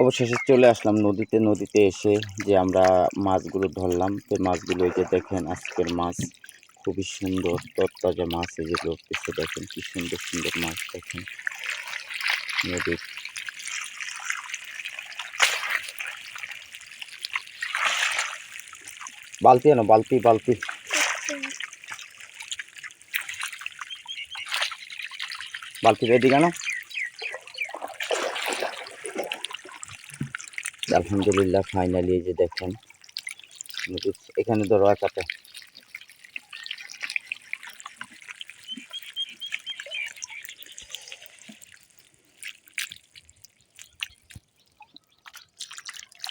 অবশেষে চলে আসলাম নদীতে। নদীতে এসে যে আমরা মাছগুলো ধরলাম, তো মাছগুলো এই যে দেখেন আজকের মাছ, খুবই সুন্দর, তরতাজা মাছ এই যেগুলো উঠতেছে দেখেন কি সুন্দর সুন্দর মাছ দেখেন নদীর। বালতি আনো, বালতি বালতি। বালতি রেডি কেন? আলহামদুলিল্লাহ ফাইনালি এই যে দেখেন এখানে ধরো একাতে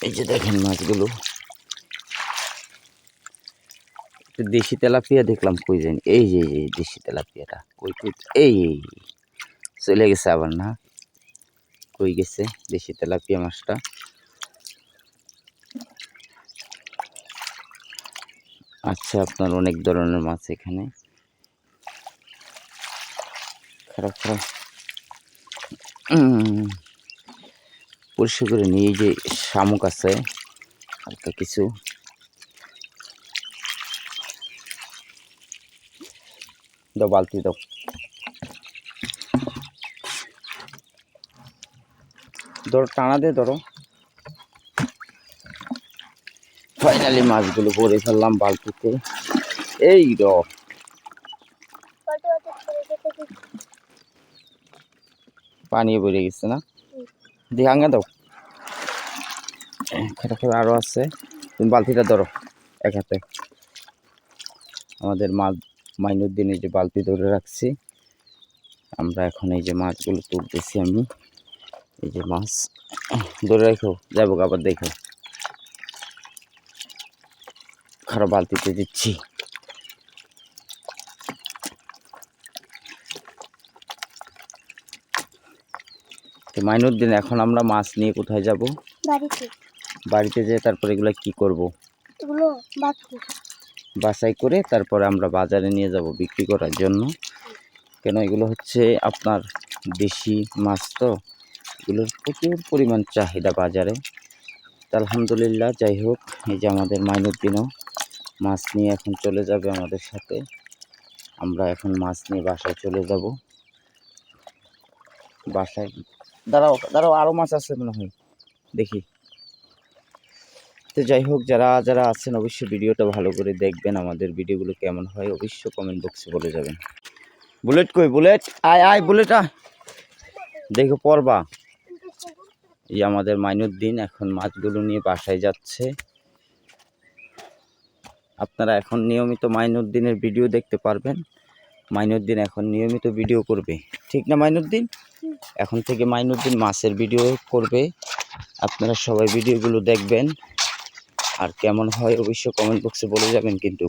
এই যে দেখেন মাছগুলো। দেশি তেলাপিয়া দেখলাম, কই জানি। এই যে, এই দেশি তেলাপিয়াটা, কই কই এই। চলে গেছে আবার না? কই গেছে দেশি তেলাপিয়া মাছটা? আচ্ছা আপনার অনেক ধরনের মাছ এখানে। খারাপ খারাপ। পরিষ্কার করে নিয়ে যে শামুক আছে, হালকা কিছু। দাও, বালতি দাও। ধরো, টানা দে ধরো। ফাইনালি মাছগুলো ভরে ফেললাম বালতিতে। এই র। পানি ভরে গেছে না? দিয়ে আঙ্গা দাও। খেটা খেটা আরও আছে। তুমি বালতিটা ধরো এক হাতে। আমাদের মাছ দিনে যে বালতি ধরে রাখছি। আমরা এখন এই যে মাছগুলো তুলতেছি আমি। এই যে মাছ। ধরে রাখো যাব আবার দেখো। খারাপ বালতিতে দিচ্ছি। তো মাইনুর দিন এখন আমরা মাছ নিয়ে কোথায় যাব? বাড়িতে। বাড়িতে যেয়ে তারপর এগুলো কি করব? এগুলো বাছাই করে তারপরে আমরা বাজারে নিয়ে যাব বিক্রি করার জন্য। কেন এগুলো হচ্ছে আপনার দেশি মাছ তো এগুলোর প্রচুর পরিমাণ চাহিদা বাজারে। তা আলহামদুলিল্লাহ যাই হোক এই যে আমাদের মাইনুর দিনও মাছ নিয়ে এখন চলে যাবে আমাদের সাথে। আমরা এখন মাছ নিয়ে বাসায় চলে যাব। বাসায় দাঁড়াও দাঁড়াও আরও মাছ আছে মনে হয়। দেখি। তো যাই হোক, যারা যারা আছেন, অবশ্যই ভিডিওটা ভালো করে দেখবেন, আমাদের ভিডিওগুলো কেমন হয়, অবশ্যই কমেন্ট বক্সে বলে যাবেন। বুলেট কই? বুলেট আয় আয় বুলেট আয় দেখো, পড়বা। এই আমাদের মাইনুর দিন এখন মাছগুলো নিয়ে বাসায় যাচ্ছে। আপনারা এখন নিয়মিত মাইনুদ্দিনের ভিডিও দেখতে পারবেন। মাইনুদ্দিন দিন এখন নিয়মিত ভিডিও করবে। ঠিক না মাইনুদ্দিন? এখন থেকে মাইনুদ্দিন মাছের ভিডিও করবে। আপনারা সবাই ভিডিওগুলো দেখবেন। আর কেমন হয় অবশ্যই কমেন্ট বক্সে বলে যাবেন কিন্তু।